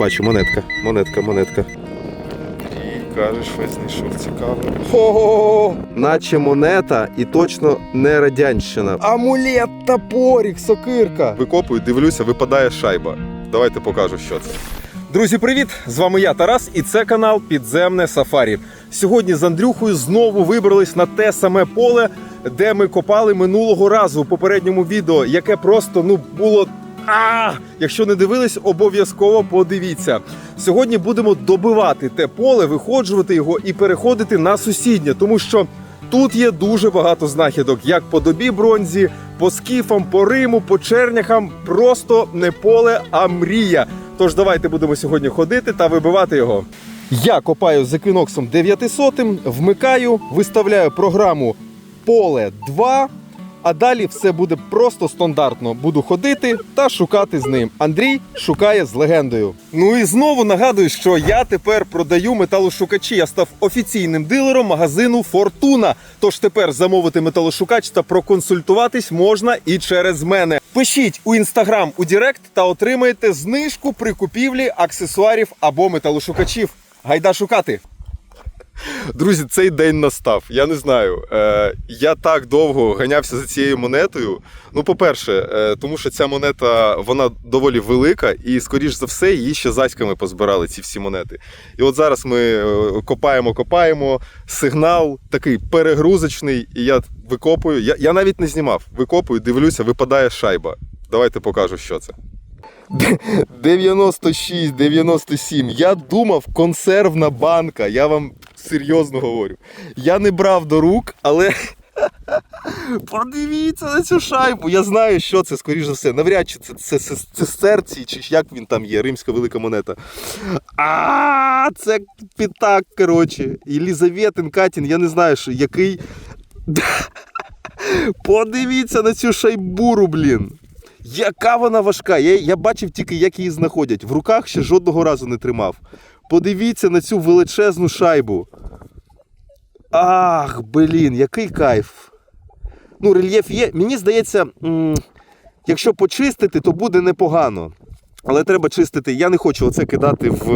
бачу, монетка, монетка, монетка. І кажеш, щось знайшов цікаве. Хо! Наче монета і точно не радянщина. Амулет, топорик, сокирка. Викопую, дивлюся, випадає шайба. Давайте покажу, що це. Друзі, привіт! З вами я, Тарас, і це канал Підземне Сафарі. Сьогодні з Андрюхою знову вибрались на те саме поле, де ми копали минулого разу у попередньому відео, яке просто ну було. А, якщо не дивились, обов'язково подивіться. Сьогодні будемо добивати те поле, виходжувати його і переходити на сусіднє, тому що тут є дуже багато знахідок, як по добі бронзі, по скіфам, по Риму, по черняхам. Просто не поле, а мрія. Тож давайте будемо сьогодні ходити та вибивати його. Я копаю з еквіноксом 900, вмикаю, виставляю програму поле 2. А далі все буде просто стандартно. Буду ходити та шукати з ним. Андрій шукає з легендою. Ну і знову нагадую, що я тепер продаю металошукачі. Я став офіційним дилером магазину Фортуна. Тож тепер замовити металошукач та проконсультуватись можна і через мене. Пишіть у інстаграм у Директ та отримаєте знижку при купівлі аксесуарів або металошукачів. Гайда шукати! Друзі, цей день настав. Я не знаю. Е, я так довго ганявся за цією монетою. Ну, по-перше, е, тому що ця монета вона доволі велика, і, скоріш за все, її ще зайськами позбирали ці всі монети. І от зараз ми е, копаємо, копаємо. Сигнал такий перегрузочний, і я викопую. Я, я навіть не знімав. Викопую, дивлюся, випадає шайба. Давайте покажу, що це. 96, 97. Я думав, консервна банка. Я вам серйозно говорю. Я не брав до рук, але. Подивіться на цю шайбу. Я знаю, що це, скоріш за все. Навряд чи це, це, це, це серці, чи як він там є, римська велика монета. А, це пітак, коротше. Єлізаветин Катін, я не знаю, що, який. Подивіться на цю шайбуру, блін. Яка вона важка. Я, я бачив тільки, як її знаходять. В руках ще жодного разу не тримав. Подивіться на цю величезну шайбу. Ах, блін, який кайф. Ну, рельєф є. Мені здається, якщо почистити, то буде непогано. Але треба чистити. Я не хочу оце кидати в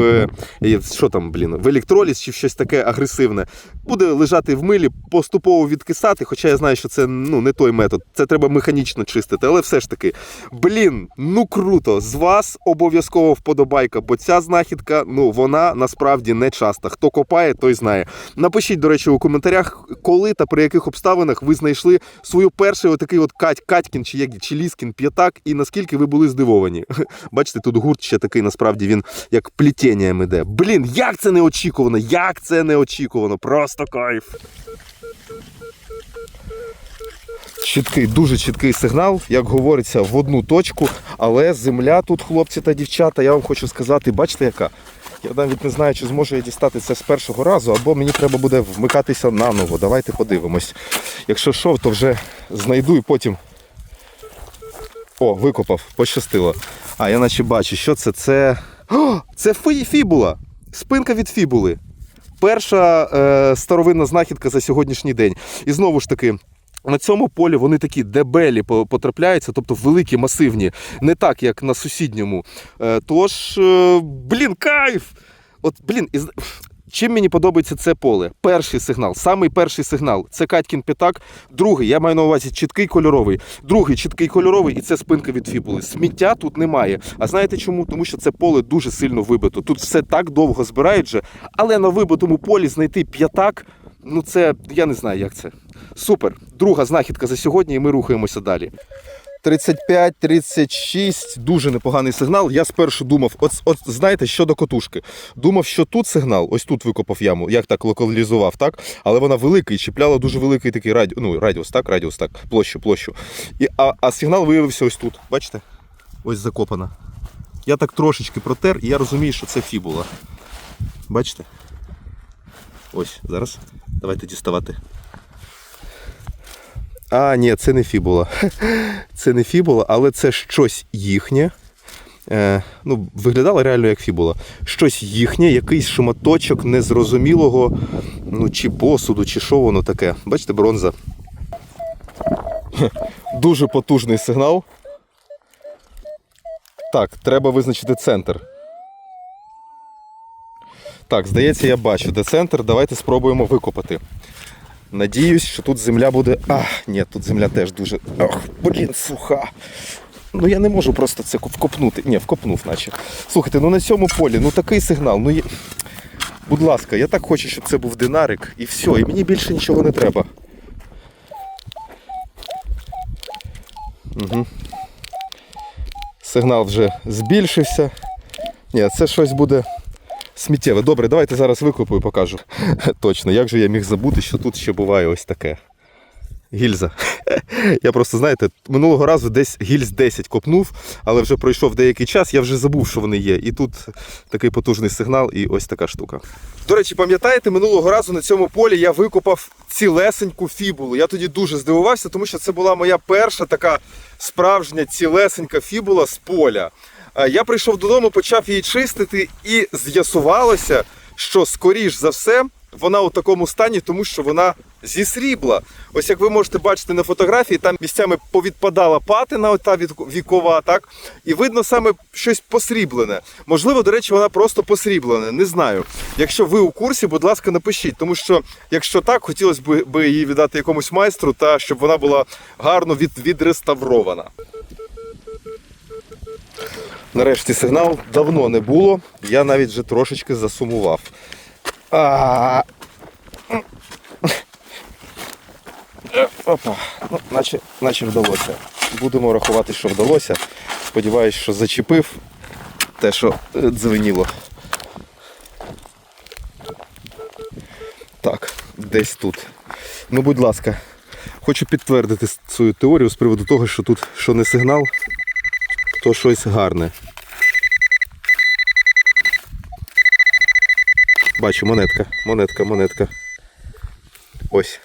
е, що там, блін, в електроліз чи в щось таке агресивне. Буде лежати в милі, поступово відкисати, хоча я знаю, що це ну, не той метод. Це треба механічно чистити. Але все ж таки, блін, ну круто. З вас обов'язково вподобайка, бо ця знахідка, ну вона насправді не часта. Хто копає, той знає. Напишіть, до речі, у коментарях, коли та при яких обставинах ви знайшли свою перший отакий от Кать, Катькін чи, чи Ліскін п'ятак, і наскільки ви були здивовані. Бачите, тут гурт ще такий, насправді він як плетінням іде. Блін, як це неочікувано! Як це неочікувано! Просто кайф! Чіткий, дуже чіткий сигнал, як говориться, в одну точку. Але земля тут, хлопці та дівчата, я вам хочу сказати, бачите, яка? Я навіть не знаю, чи зможу я дістати це з першого разу, або мені треба буде вмикатися наново. Давайте подивимось. Якщо що, то вже знайду і потім. О, викопав, пощастило. А, я наче бачу, що це? Це. О, це фібула. Спинка від фібули. Перша е, старовинна знахідка за сьогоднішній день. І знову ж таки. На цьому полі вони такі дебелі потрапляються, тобто великі, масивні, не так, як на сусідньому. Е, тож, е, блін, кайф! От, блін. Чим мені подобається це поле? Перший сигнал, самий перший сигнал це Катькін п'ятак. Другий, я маю на увазі чіткий кольоровий. Другий чіткий кольоровий, і це спинка від фібули. Сміття тут немає. А знаєте чому? Тому що це поле дуже сильно вибито. Тут все так довго збирають же, але на вибитому полі знайти п'ятак. Ну, це я не знаю, як це. Супер. Друга знахідка за сьогодні, і ми рухаємося далі. 35-36, дуже непоганий сигнал. Я спершу думав, от, от знаєте, щодо котушки. Думав, що тут сигнал, ось тут викопав яму, як так локалізував, так? Але вона велика і чіпляла дуже великий такий радіус, ну, радіус, так, радіус, так, площу, площу. І, а, а сигнал виявився ось тут. Бачите? Ось закопана. Я так трошечки протер, і я розумію, що це фібула. Бачите? Ось, зараз. Давайте діставати. А, ні, це не фібула. Це не фібула, але це щось їхнє. Е, ну, виглядало реально як фібула. Щось їхнє, якийсь шматочок незрозумілого, ну, чи посуду, чи що воно таке. Бачите, бронза. Дуже потужний сигнал. Так, треба визначити центр. Так, здається, я бачу, де центр. Давайте спробуємо викопати. Надіюсь, що тут земля буде. А, ні, тут земля теж дуже. Ох, блін, суха. Ну я не можу просто це вкопнути. Ні, вкопнув, наче. Слухайте, ну на цьому полі, ну такий сигнал. Ну є... Будь ласка, я так хочу, щоб це був динарик, і все, і мені більше нічого не треба. Угу. Сигнал вже збільшився. Ні, це щось буде сміттєве. Добре, давайте зараз викопаю і покажу. Точно, як же я міг забути, що тут ще буває ось таке. Гільза. Я просто, знаєте, минулого разу десь гільз 10 копнув, але вже пройшов деякий час, я вже забув, що вони є. І тут такий потужний сигнал, і ось така штука. До речі, пам'ятаєте, минулого разу на цьому полі я викопав цілесеньку фібулу. Я тоді дуже здивувався, тому що це була моя перша така справжня цілесенька фібула з поля. Я прийшов додому, почав її чистити, і з'ясувалося, що скоріш за все вона у такому стані, тому що вона зі срібла. Ось як ви можете бачити на фотографії, там місцями повідпадала патина, ота вікова, так? І видно саме щось посріблене. Можливо, до речі, вона просто посріблена, не знаю. Якщо ви у курсі, будь ласка, напишіть, тому що якщо так, хотілося б її віддати якомусь майстру, та щоб вона була гарно від, відреставрована. Нарешті сигнал давно не було. Я навіть вже трошечки засумував. Опа. Ну, наче, наче вдалося. Будемо рахувати, що вдалося. Сподіваюсь, що зачепив те, що е, дзвеніло. Так, десь тут. Ну, будь ласка, хочу підтвердити свою теорію з приводу того, що тут що не сигнал, то щось гарне. Бачу, монетка, монетка, монетка. Ось.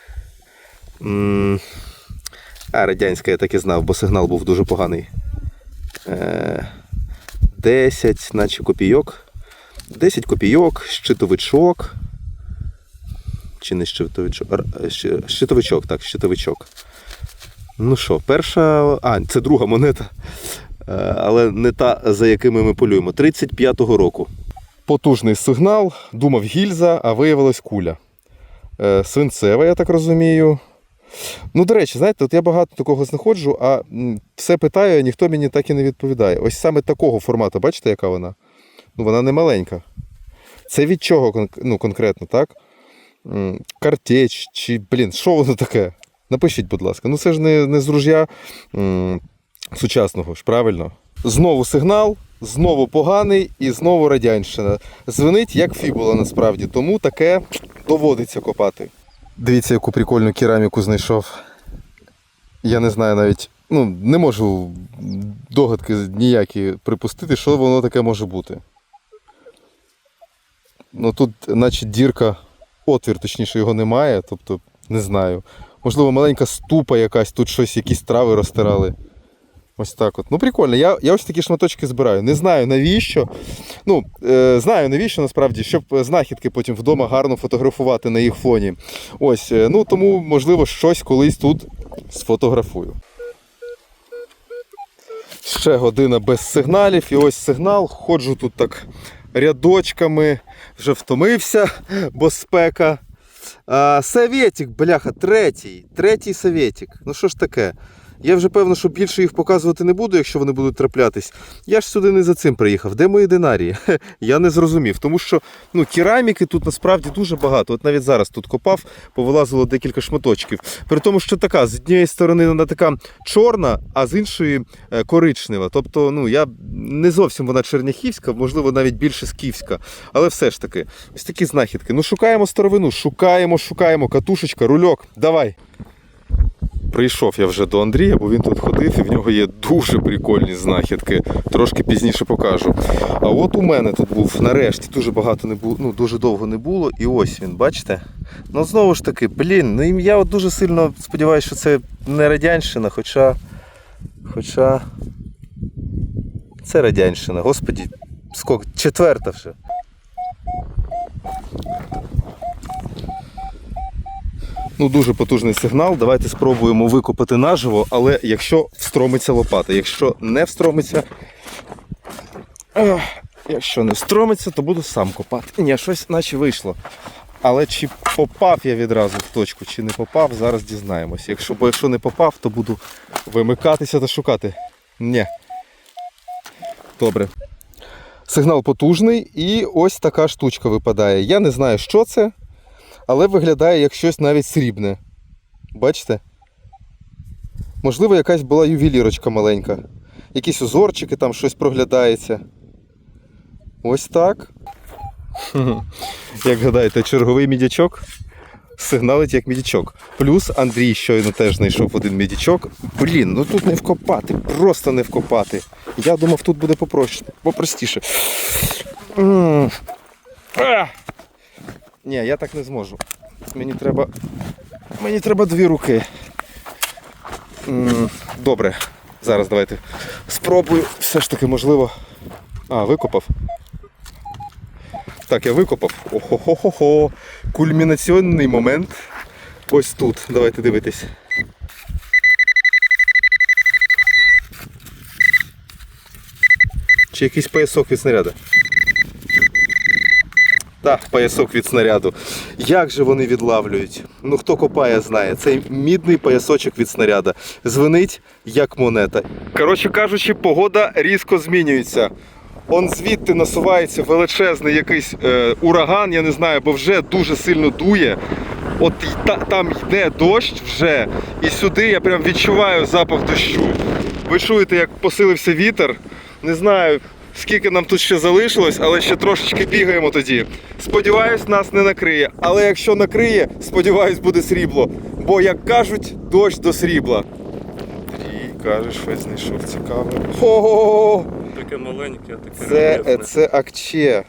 А, радянська я так і знав, бо сигнал був дуже поганий. Е, 10, наче копійок. 10 копійок, щитовичок. Чи не щитовичок? Щитовичок, так, щитовичок. Ну що, перша. А, це друга монета. Е, Але не та, за якими ми полюємо. 35-го року. Потужний сигнал, думав гільза, а виявилась куля. Е, Свинцева, я так розумію. Ну, до речі, знаєте, от я багато такого знаходжу, а все питаю, а ніхто мені так і не відповідає. Ось саме такого формату, бачите, яка вона? Ну, вона не маленька. Це від чого ну, конкретно, так? Картеч чи, блін, що воно таке? Напишіть, будь ласка. Ну це ж не, не з ружя м, сучасного ж, правильно? Знову сигнал, знову поганий і знову радянщина. Звенить як фібула насправді, тому таке доводиться копати. Дивіться, яку прикольну кераміку знайшов. Я не знаю навіть, ну, не можу догадки ніякі припустити, що воно таке може бути. Ну тут, наче дірка, отвір, точніше, його немає, тобто не знаю. Можливо, маленька ступа якась, тут щось, якісь трави розтирали. Ось так от. Ну, прикольно. Я, я ось такі шматочки збираю. Не знаю навіщо. Ну, е, знаю навіщо насправді, щоб знахідки потім вдома гарно фотографувати на їх фоні. Ось, е, ну тому, можливо, щось колись тут сфотографую. Ще година без сигналів, і ось сигнал. Ходжу тут так рядочками, вже втомився, бо спека. А, Советик, бляха, третій. Третій советик. Ну що ж таке? Я вже певно, що більше їх показувати не буду, якщо вони будуть траплятись. Я ж сюди не за цим приїхав. Де мої динарії? Я не зрозумів. Тому що ну, кераміки тут насправді дуже багато. От навіть зараз тут копав, повилазило декілька шматочків. При тому, що така, з однієї сторони вона така чорна, а з іншої е, коричнева. Тобто, ну я не зовсім вона черняхівська, можливо, навіть більше скіфська. Але все ж таки, ось такі знахідки. Ну, шукаємо старовину, шукаємо, шукаємо. Катушечка, рульок. Давай. Прийшов я вже до Андрія, бо він тут ходив, і в нього є дуже прикольні знахідки. Трошки пізніше покажу. А от у мене тут був нарешті дуже багато не було, ну дуже довго не було. І ось він, бачите? Ну знову ж таки, блін, ну я от дуже сильно сподіваюся, що це не радянщина, хоча. Хоча. Це радянщина. Господі, скок, четверта вже. Ну, дуже потужний сигнал. Давайте спробуємо викопати наживо, але якщо встромиться лопата, якщо не встромиться. Якщо не встромиться, то буду сам копати. Ні, щось наче вийшло. Але чи попав я відразу в точку, чи не попав, зараз дізнаємось. Якщо, бо якщо не попав, то буду вимикатися та шукати. Ні. Добре. Сигнал потужний і ось така штучка випадає. Я не знаю, що це, але виглядає як щось навіть срібне. Бачите? Можливо, якась була ювелірочка маленька. Якісь узорчики, там щось проглядається. Ось так. Як гадаєте, черговий мідячок сигналить як мідячок. Плюс Андрій щойно теж знайшов один мідячок. Блін, ну тут не вкопати, просто не вкопати. Я думав, тут буде попроще, попростіше. Ні, я так не зможу. Мені треба. Мені треба дві руки. Добре. Зараз давайте спробую. Все ж таки, можливо. А, викопав. Так, я викопав. Охо-хо-хо-хо. Кульмінаційний момент. Ось тут. Давайте дивитись. Чи якийсь поясок від снаряду? Так, поясок від снаряду. Як же вони відлавлюють? Ну хто копає, знає. Цей мідний поясочок від снаряда. Звенить як монета. Коротше кажучи, погода різко змінюється. Он звідти насувається величезний якийсь е, ураган, я не знаю, бо вже дуже сильно дує. От та, там йде дощ вже, і сюди я прям відчуваю запах дощу. Ви чуєте, як посилився вітер. Не знаю, скільки нам тут ще залишилось, але ще трошечки бігаємо тоді. Сподіваюсь, нас не накриє. Але якщо накриє, сподіваюсь, буде срібло. Бо, як кажуть, дощ до срібла. Андрій, кажеш, щось знайшов цікаве. Хо-хо-хо! Таке маленьке, таке Це, рельєфне, це акче.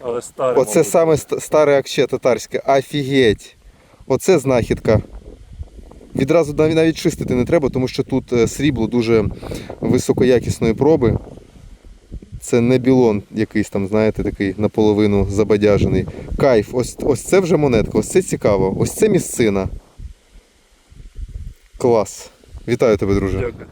але старе. Оце мабуть. саме ст- старе акче татарське. Офігеть. Оце знахідка. Відразу навіть, навіть чистити не треба, тому що тут е, срібло дуже високоякісної проби. Це не білон якийсь там, знаєте, такий наполовину забадяжений. Кайф, ось, ось це вже монетка, ось це цікаво, ось це місцина. Клас. Вітаю тебе, друже. Дякую.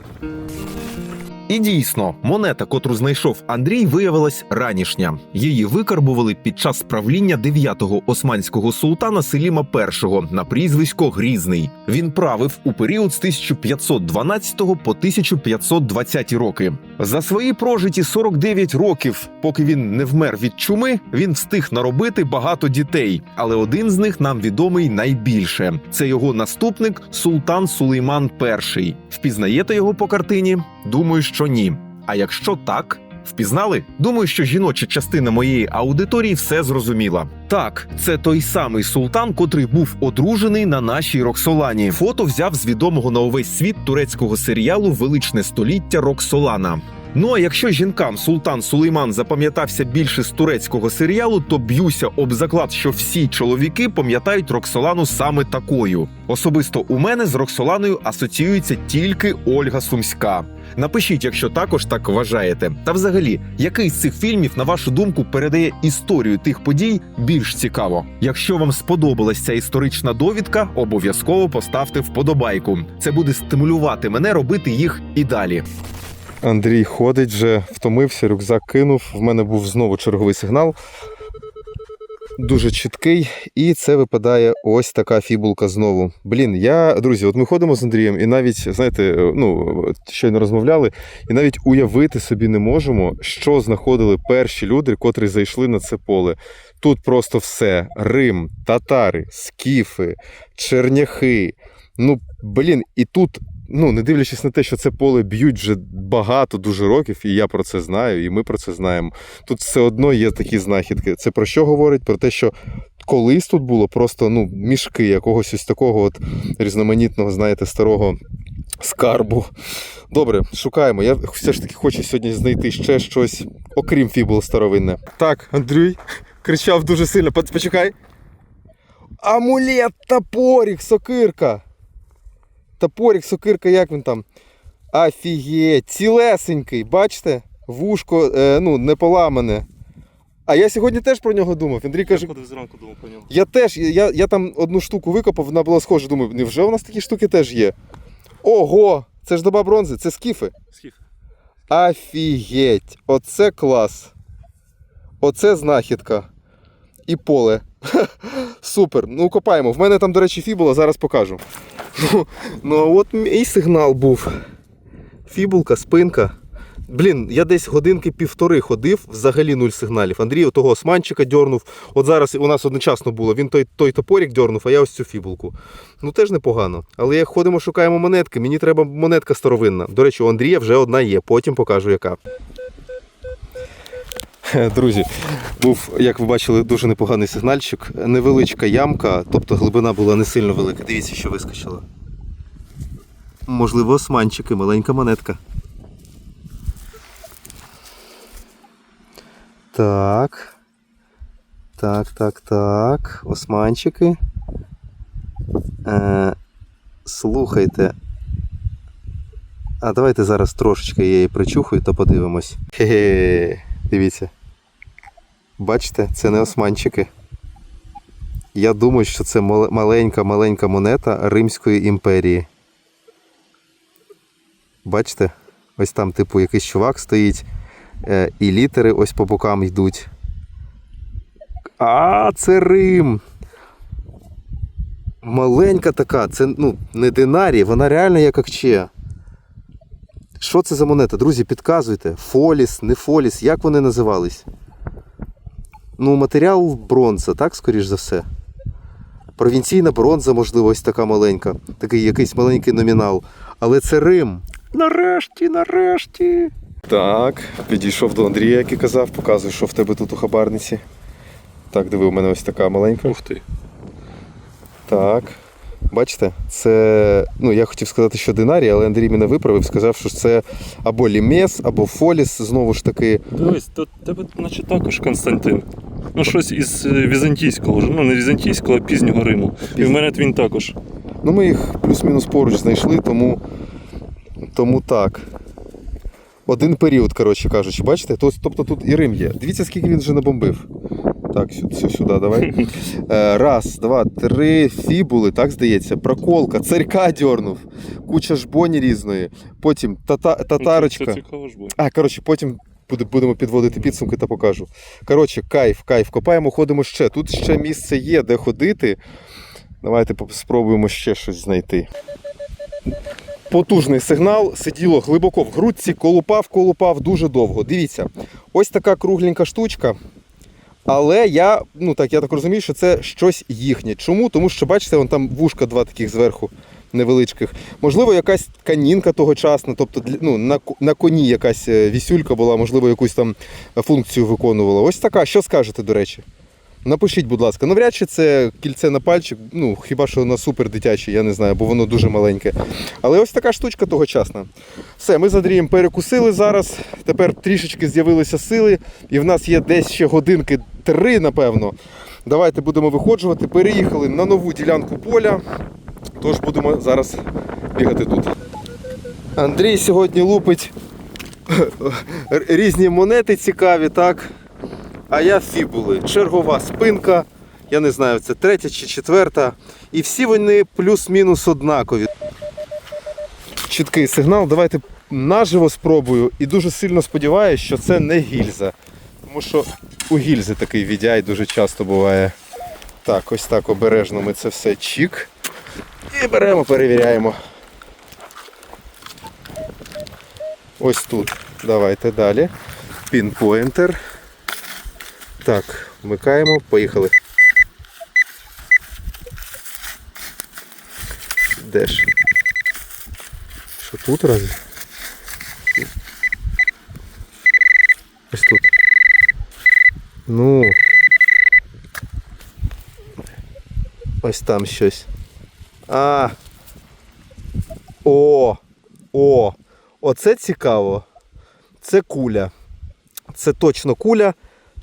І дійсно, монета, котру знайшов Андрій, виявилась ранішня. Її викарбували під час правління 9-го османського султана Селіма І на прізвисько Грізний. Він правив у період з 1512 по 1520 роки. За свої прожиті 49 років, поки він не вмер від чуми, він встиг наробити багато дітей, але один з них нам відомий найбільше. Це його наступник Султан Сулейман І. Впізнаєте його по картині? Думаю, що ні. А якщо так, впізнали? Думаю, що жіноча частина моєї аудиторії все зрозуміла. Так, це той самий султан, котрий був одружений на нашій Роксолані. Фото взяв з відомого на увесь світ турецького серіалу Величне століття Роксолана. Ну а якщо жінкам султан Сулейман запам'ятався більше з турецького серіалу, то б'юся об заклад, що всі чоловіки пам'ятають Роксолану саме такою. Особисто у мене з Роксоланою асоціюється тільки Ольга Сумська. Напишіть, якщо також так вважаєте. Та взагалі, який з цих фільмів, на вашу думку, передає історію тих подій більш цікаво? Якщо вам сподобалась ця історична довідка, обов'язково поставте вподобайку. Це буде стимулювати мене робити їх і далі. Андрій ходить вже, втомився, рюкзак кинув. В мене був знову черговий сигнал. Дуже чіткий, і це випадає ось така фібулка знову. Блін, я, друзі, от ми ходимо з Андрієм, і навіть, знаєте, ну, щойно розмовляли, і навіть уявити собі не можемо, що знаходили перші люди, котрі зайшли на це поле. Тут просто все: Рим, татари, скіфи, черняхи. Ну, блін, і тут ну, не дивлячись на те, що це поле б'ють вже багато дуже років, і я про це знаю, і ми про це знаємо. Тут все одно є такі знахідки. Це про що говорить? Про те, що колись тут було просто ну, мішки якогось ось такого от різноманітного, знаєте, старого скарбу. Добре, шукаємо. Я все ж таки хочу сьогодні знайти ще щось, окрім фібул старовинне. Так, Андрій кричав дуже сильно. Почекай. Амулет, топорик, сокирка. Топорик, сокирка, як він там? Офігеть, цілесенький, бачите? Вушко, е, ну, не поламане. А я сьогодні теж про нього думав. Андрій каже, Я ходив зранку думав про нього. я теж, я, я там одну штуку викопав, вона була схожа. Думаю, невже у нас такі штуки теж є? Ого! Це ж доба бронзи, це скіфи. Скіф. Офігеть! Оце клас. Оце знахідка. І поле. Супер. Ну, копаємо. В мене там, до речі, фібула, зараз покажу. Ну, ну а от мій сигнал був. Фібулка, спинка. Блін, я десь годинки півтори ходив, взагалі нуль сигналів. Андрій того османчика дьорнув. От зараз у нас одночасно було. Він той, той топорик дьорнув, а я ось цю фібулку. Ну теж непогано. Але як ходимо, шукаємо монетки, мені треба монетка старовинна. До речі, у Андрія вже одна є, потім покажу яка. Друзі, був, як ви бачили, дуже непоганий сигнальчик. Невеличка ямка, тобто глибина була не сильно велика. Дивіться, що вискочило. Можливо, османчики, маленька монетка. Так. Так, так, так. Османчики. Е, слухайте. А давайте зараз трошечки я її причухаю та подивимось. Хе-хе. Дивіться. Бачите, це не османчики. Я думаю, що це маленька-маленька монета Римської імперії. Бачите? Ось там, типу, якийсь чувак стоїть, е, і літери ось по бокам йдуть. А, це Рим! Маленька така, це ну, не динарій, вона реально як акче. Що це за монета? Друзі, підказуйте. Фоліс, не фоліс, як вони називались? Ну, матеріал бронза, так, скоріш за все. Провінційна бронза, можливо, ось така маленька. Такий якийсь маленький номінал. Але це Рим. Нарешті, нарешті. Так, підійшов до Андрія, як і казав, показую, що в тебе тут у хабарниці. Так, диви, у мене ось така маленька. Ух ти. Так. Бачите, це. Ну, я хотів сказати, що динарій, але Андрій мене виправив, сказав, що це або лімес, або фоліс, знову ж таки. Дивись, тут тебе наче також Константин. Ну, щось із е, візантійського. Ну, не візантійського, а пізнього Риму. І в мене він також. Ну, ми їх плюс-мінус поруч знайшли, тому, тому так. Один період, коротше кажучи, бачите? Тобто тут і Рим є. Дивіться, скільки він вже набомбив. Так, сю- сю- сюди, давай. Е, Раз, два, три фібули, так здається. Проколка, царька дьорнув, куча жбоні різної. Потім тата, Ну, татарочка. Це, цікаво ж буде. А, коротше, потім будемо підводити підсумки та покажу. Коротше, кайф, кайф. Копаємо, ходимо ще. Тут ще місце є, де ходити. Давайте спробуємо ще щось знайти. Потужний сигнал, сиділо глибоко в грудці, колупав, колупав дуже довго. Дивіться, ось така кругленька штучка. Але я, ну так, я так розумію, що це щось їхнє. Чому? Тому що, бачите, вон там вушка два таких зверху невеличких. Можливо, якась канінка тогочасна, тобто ну, на, на коні якась е, вісюлька була, можливо, якусь там функцію виконувала. Ось така. Що скажете, до речі? Напишіть, будь ласка. Навряд чи це кільце на пальчик, ну хіба що на супер дитяче, я не знаю, бо воно дуже маленьке. Але ось така штучка тогочасна. Все, ми з Андрієм перекусили зараз. Тепер трішечки з'явилися сили, і в нас є десь ще годинки три, напевно. Давайте будемо виходжувати. Переїхали на нову ділянку поля. Тож будемо зараз бігати тут. Андрій сьогодні лупить різні монети цікаві, так? А я фібули. Чергова спинка. Я не знаю, це третя чи четверта. І всі вони плюс-мінус однакові. Чіткий сигнал. Давайте наживо спробую. І дуже сильно сподіваюся, що це не гільза. Тому що у гільзи такий відяй дуже часто буває. Так, ось так обережно ми це все чік. І беремо, перевіряємо. Ось тут. Давайте далі. Пінпоінтер. Так, вмикаємо, поїхали. Де ж? Що тут разве? Ось тут. Ну. Ось там щось. А. О! О! Оце цікаво. Це куля. Це точно куля.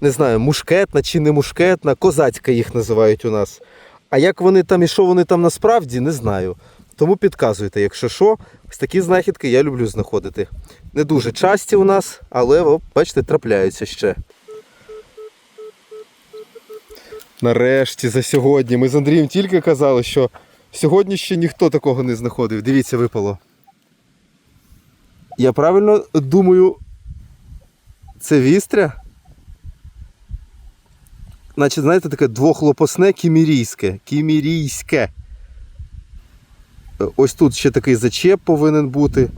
Не знаю, мушкетна чи не мушкетна, козацька їх називають у нас. А як вони там і що вони там насправді, не знаю. Тому підказуйте, якщо що, ось такі знахідки я люблю знаходити. Не дуже часті у нас, але, о, бачите, трапляються ще. Нарешті за сьогодні. Ми з Андрієм тільки казали, що сьогодні ще ніхто такого не знаходив. Дивіться, випало. Я правильно думаю, це вістря? Значить, знаєте, таке двохлопасне кімірійське. Кімірійське. Е, Ось тут ще такий зачеп повинен бути.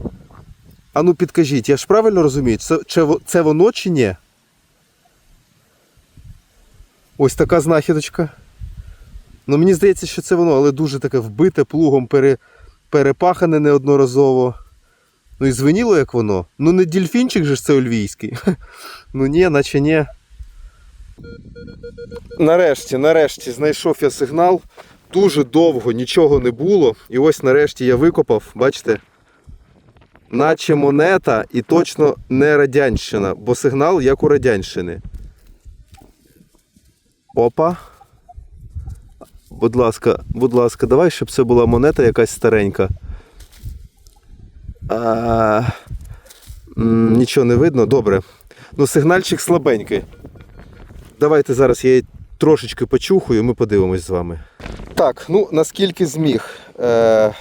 А ну підкажіть, я ж правильно розумію, це, це воно чи ні? Ось така знахідочка. Ну, мені здається, що це воно, але дуже таке вбите плугом, пере, перепахане неодноразово. Ну і звеніло, як воно. Ну не дільфінчик же ж це ольвійський. Ну ні, наче ні. Нарешті, нарешті знайшов я сигнал. Дуже довго нічого не було. І ось нарешті я викопав, бачите, наче монета і точно не радянщина, бо сигнал як у радянщини. Опа. Будь ласка, будь ласка, давай, щоб це була монета якась старенька. А, нічого не видно, добре. Ну, сигнальчик слабенький. Давайте зараз я її трошечки почухаю, ми подивимось з вами. Так, ну наскільки зміг. Е,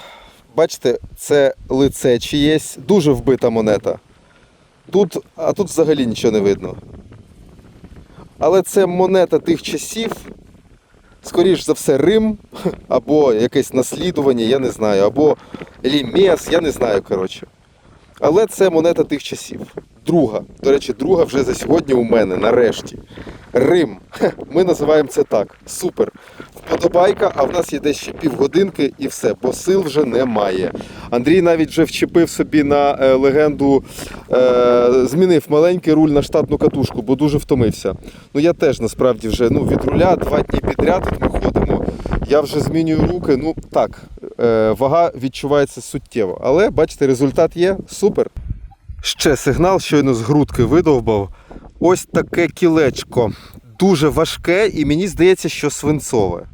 бачите, це лице чиєсь, дуже вбита монета. Тут, а тут взагалі нічого не видно. Але це монета тих часів. Скоріш за все, Рим, або якесь наслідування, я не знаю, або лімес, я не знаю, коротше. Але це монета тих часів. Друга. До речі, друга вже за сьогодні у мене, нарешті. Рим. Ми називаємо це так. Супер. Вподобайка, а в нас є десь ще півгодинки і все, бо сил вже немає. Андрій навіть вже вчепив собі на е, легенду, е, змінив маленький руль на штатну катушку, бо дуже втомився. Ну я теж насправді вже ну, від руля два дні підряд ми ходимо. Я вже змінюю руки. Ну так, е, вага відчувається суттєво. Але бачите, результат є супер. Ще сигнал, щойно з грудки видовбав. Ось таке кілечко. Дуже важке, і мені здається, що свинцове.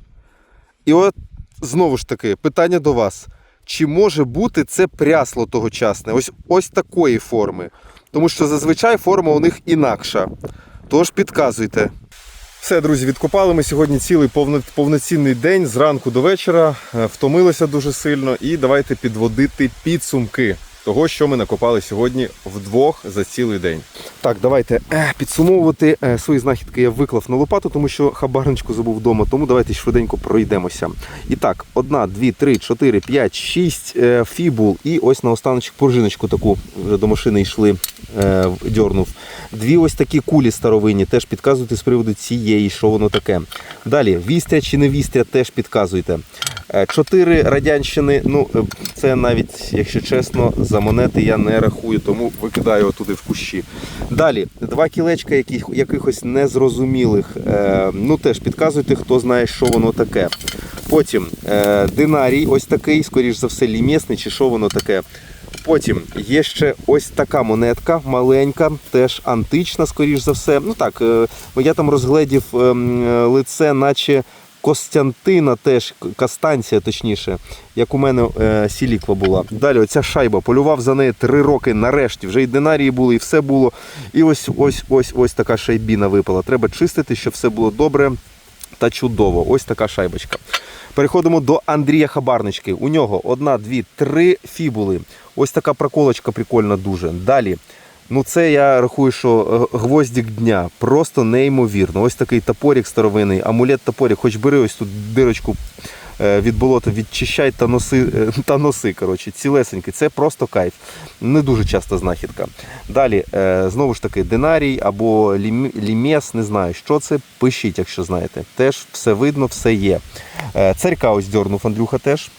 І от знову ж таки, питання до вас. Чи може бути це прясло тогочасне? Ось, ось такої форми. Тому що зазвичай форма у них інакша. Тож підказуйте. Все, друзі, відкопали ми сьогодні цілий повноцінний день зранку до вечора. Е, Втомилися дуже сильно. І давайте підводити підсумки того, що ми накопали сьогодні вдвох за цілий день. Так, давайте е, підсумовувати е, свої знахідки. Я виклав на лопату, тому що хабарничку забув вдома. Тому давайте швиденько пройдемося. І так, одна, дві, три, чотири, п'ять, шість е, фібул. І ось на останочок пружиночку таку вже до машини йшли, дьорнув. Дві ось такі кулі старовинні. Теж підказуйте з приводу цієї, що воно таке. Далі, вістря чи не вістря, теж підказуйте. Е, Чотири радянщини. Ну, е, це навіть, якщо чесно, за монети я не рахую, тому викидаю отуди в кущі. Далі, два кілечка яких, якихось незрозумілих. Е, ну теж підказуйте, хто знає, що воно таке. Потім динарій, ось такий, скоріш за все, лімісний, чи що воно таке. Потім є ще ось така монетка, маленька, теж антична, скоріш за все. Ну так, я там розгледів ем, лице, наче Костянтина, теж Кастанція, точніше, як у мене е, Сіліква була. Далі оця шайба, полював за неї три роки нарешті. Вже і динарії були, і все було. І ось ось ось ось така шайбіна випала. Треба чистити, щоб все було добре та чудово. Ось така шайбочка. Переходимо до Андрія Хабарнички. У нього одна, дві, три фібули. Ось така проколочка прикольна дуже. Далі. Ну, це я рахую, що е, гвоздик дня. Просто неймовірно. Ось такий топорик старовинний, амулет топорик, хоч бери ось тут дирочку е, від болота, відчищай та носи, е, та носи коротше, цілесенький. Це просто кайф. Не дуже часто знахідка. Далі, знову ж таки, динарій або лім- лімес, не знаю, що це. Пишіть, якщо знаєте. Теж все видно, все є. Царька ось дьорнув Андрюха теж.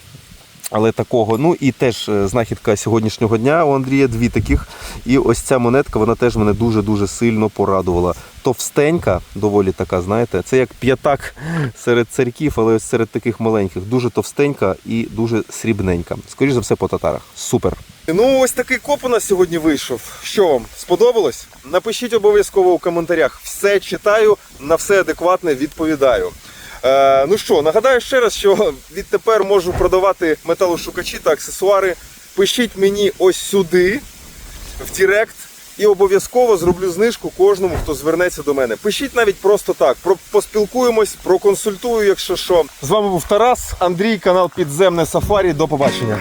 Але такого, ну і теж е, знахідка сьогоднішнього дня у Андрія дві таких. І ось ця монетка, вона теж мене дуже-дуже сильно порадувала. Товстенька, доволі така, знаєте, це як п'ятак серед царьків, але ось серед таких маленьких. Дуже товстенька і дуже срібненька. Скоріше за все, по татарах. Супер. Ну, ось такий коп у нас сьогодні вийшов. Що вам сподобалось? Напишіть обов'язково у коментарях. Все читаю, на все адекватне відповідаю. Е, ну що, нагадаю ще раз, що відтепер можу продавати металошукачі та аксесуари. Пишіть мені ось сюди, в Директ, і обов'язково зроблю знижку кожному, хто звернеться до мене. Пишіть навіть просто так. Про, поспілкуємось, проконсультую, якщо що. З вами був Тарас, Андрій, канал Підземне Сафарі. До побачення.